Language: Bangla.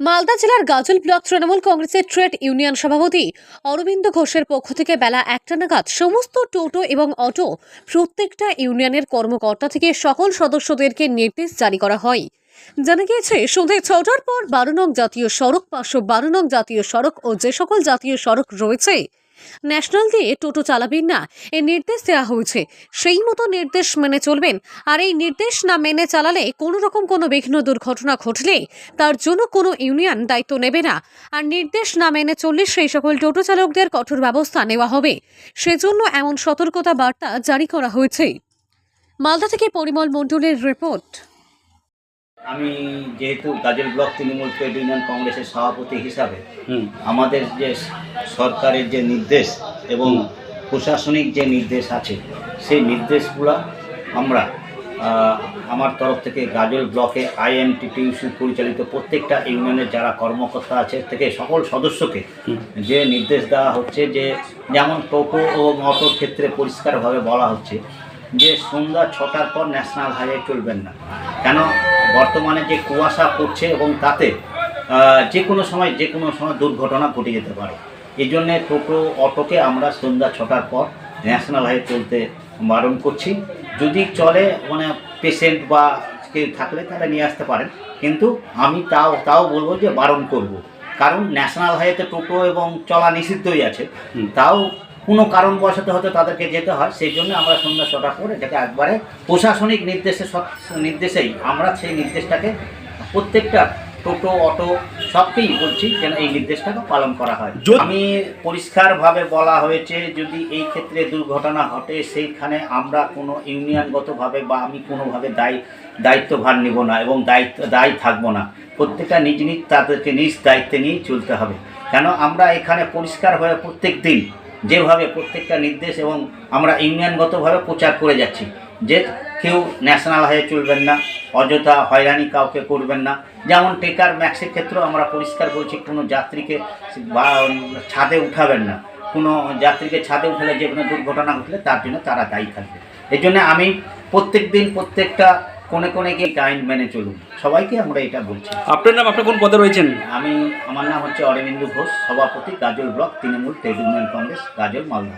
মালদা জেলার গাজল ব্লক তৃণমূল কংগ্রেসের ট্রেড ইউনিয়ন সভাপতি অরবিন্দ ঘোষের পক্ষ থেকে বেলা একটা নাগাদ সমস্ত টোটো এবং অটো প্রত্যেকটা ইউনিয়নের কর্মকর্তা থেকে সকল সদস্যদেরকে নির্দেশ জারি করা হয়। জানা গিয়েছে সন্ধে ছটার পর বারো নং জাতীয় সড়ক, পাঁচশো বারো নং জাতীয় সড়ক ও যে সকল জাতীয় সড়ক রয়েছে ন্যাশনাল দিয়ে টোটো চালাবেন না এই নির্দেশ দেওয়া হয়েছে। সেই মতো নির্দেশ মেনে চলবেন। আর এই নির্দেশ না মেনে চালালে কোনো রকম কোনো বিঘ্ন দুর্ঘটনা ঘটলে তার জন্য কোনো ইউনিয়ন দায়িত্ব নেবে না। আর নির্দেশ না মেনে চললে সেই সকল টোটো চালকদের কঠোর ব্যবস্থা নেওয়া হবে। সেজন্য এমন সতর্কতা বার্তা জারি করা হয়েছে। মালদা থেকে পরিমল মণ্ডলের রিপোর্ট। আমি যেহেতু গাজল ব্লক তৃণমূল ট্রেড ইউনিয়ন কংগ্রেসের সভাপতি হিসাবে আমাদের যে সরকারের যে নির্দেশ এবং প্রশাসনিক যে নির্দেশ আছে সেই নির্দেশগুলো আমরা আমার তরফ থেকে গাজল ব্লকে আইএনটিটিউসি পরিচালিত প্রত্যেকটা ইউনিয়নের যারা কর্মকর্তা আছে থেকে সকল সদস্যকে যে নির্দেশ দেওয়া হচ্ছে যে যেমন টোটো ও অটোর ক্ষেত্রে পরিষ্কারভাবে বলা হচ্ছে যে সন্ধ্যা ছটার পর ন্যাশনাল হাইওয়ে চলবেন না। কেন? বর্তমানে যে কুয়াশা পড়ছে এবং তাতে যে কোনো সময় যে কোনো সময় দুর্ঘটনা ঘটে যেতে পারে। এই জন্যে টোটো অটোকে আমরা সন্ধ্যা ছটার পর ন্যাশনাল হাইওয়ে চলতে বারণ করছি। যদি চলে মানে পেশেন্ট বা কেউ থাকলে তাহলে নিয়ে আসতে পারেন। কিন্তু আমি তাও তাও বলব যে বারণ করব। কারণ ন্যাশনাল হাইওয়েতে টোটো এবং চলা নিষিদ্ধই আছে। তাও কোনো কারণবশত হয়তো তাদেরকে যেতে হয় সেই জন্য আমরা সন্ধ্যা ছটা করে এটাকে একবারে প্রশাসনিক নির্দেশে সব- নির্দেশেই আমরা সেই নির্দেশটাকে প্রত্যেকটা টোটো অটো সবকেই বলছি যেন এই নির্দেশটাকে পালন করা হয়। আমি পরিষ্কারভাবে বলা হয়েছে যদি এই ক্ষেত্রে দুর্ঘটনা ঘটে সেইখানে আমরা কোনো ইউনিয়নগতভাবে বা আমি কোনোভাবে দায়ী দায়িত্বভার নেব না এবং দায়িত্ব দায়ী থাকব না। প্রত্যেকটা নিজ নিজ তাদেরকে নিজ দায়িত্বে নিয়েই চলতে হবে। কেন? আমরা এখানে পরিষ্কার হয়ে প্রত্যেক দিন যেভাবে প্রত্যেকটা নির্দেশ এবং আমরা ইউনিয়নগতভাবে প্রচার করে যাচ্ছি, যে কেউ ন্যাশনাল হয়ে চলবেন না, অযথা হয়রানি কাউকে করবেন না। যেমন টেকার ম্যাক্সের ক্ষেত্রেও আমরা পরিষ্কার বলছি, কোনো যাত্রীকে বা ছাদে উঠাবেন না। কোনো যাত্রীকে ছাদে উঠালে যে কোনো দুর্ঘটনা ঘটলে তার জন্য তারা দায়ী থাকবে। এই জন্য আমি প্রত্যেক দিন প্রত্যেকটা কোণে কোণে গিয়ে কাইন্ড মেনে চলুন। সবাইকে আমরা এটা বলছি। আপনার নাম আপনি কোন পদে রয়েছেন? আমি আমার নাম হচ্ছে অরবিন্দু ঘোষ সভাপতি Gazole block Trinamool Trade Union Congress Gazole Malda.